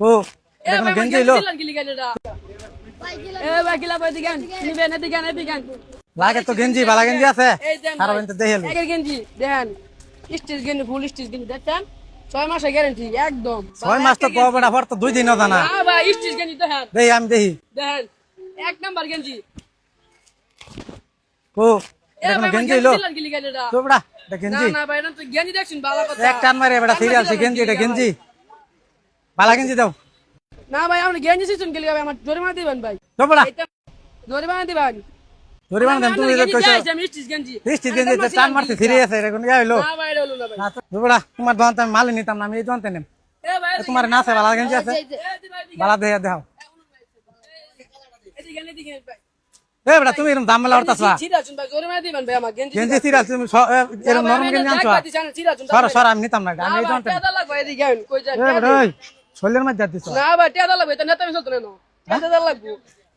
ও এ এটা কোনো ভাই গেঞ্জি হইল গেঞ্জি গিলি গালিটা এ ভাই গিলা ভাই দিগান নিবেন এদিগান এদিগান লাগে তো গেঞ্জি বালা গেঞ্জি আছে। এই দেন সারা ভাই। বেন তো দেখে লই। গেঞ্জি দেখেন স্টিচ গেঞ্জি ফুল স্টিচ গেঞ্জি দেখছেন? ছয় মাসের গ্যারান্টি একদম। ছয় মাস তো কবে না পর তো দুই দিনও জানা না। ভাই স্টিচ গেঞ্জি দেখেন দেখি আমি দেখি দেখেন এক নাম্বার গেঞ্জি। ও এ এটা কোনো ভাই গেঞ্জি হইল গিলি গালিটা তো বড়া এটা। গেঞ্জি? না ভাই এটা তো গেঞ্জি দেখছেন ভালো কথা। এক টান মারে বেটা সিরিয়াল গেঞ্জি এটা গেঞ্জি? বালা গেঞ্জি দাও না ভাই আপনি গেঞ্জি সিস্টেম গেলি ভাই আমার জরিমানা দিবেন ভাই। তো জরিমানা দিবেন। ধরে বান তুমি এটা কইছো। স্টিচ গেঞ্জি। বৃষ্টি গেঞ্জি তো টান মারতে সিরিয়াস এটা কোনো ইয়া হইল না ভাই হলো না ভাই। তো তোমার দোকান আমি মাল নিতাম না আমি এই দোকান নেম। এ ভাই তোমার না আছে বালা গেঞ্জি আছে? বালা দেয়া দাও। এ তুমি এরকম দাম মেলা জরিমানা দিবেন ভাই আমার গেঞ্জি গেঞ্জি এরকম নরম গেঞ্জি আনছো? সর সর আমি নিতাম না আমি এই লাগবে, এদিকে কই শরীরের মধ্যে দিছ না ভাই, টেদা লাগবে, এটা নেতা চলতো না। টেদা লাগবে।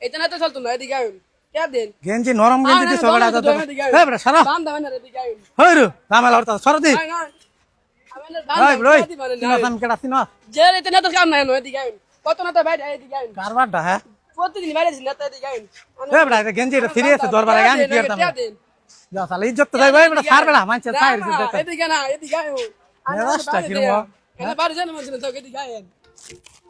এটা নেতা চলতো না, এদিকে আইন। টেদা দেন। গেঞ্জি নরম গেঞ্জি দিছ তো এদিকে আইন। এ বেটা সর দাম দাম না, এদিকে আইন। হই রু দাম মেলা উঠতাছ সর দি আইন, আইন। না, বড়। আমি কেডা চিনস যে এটা নেতার কাম নাই, নো, এদিকে আইন। কত নেতা বাইরে, এদিকে আইন। কারবারটা হ্যাঁ প্রতিদিন বাইরে দিছি, নেতা এদিকে আইন। এ বেটা গেঞ্জি এটা সিরিয়াস দরবার আগে আমি কি করতাম দেন, টেদা দেন। যা সালে ইজ্জত তো যাই ভাই বেটা সার বেটা মানছে সাইর না, এদিকে না, এদিকে আইন। আমি মেজাজটা বাইরে কিরম দেয়া। বাইরে জানো, মানুষ তো এদিকে আইন। Thank you.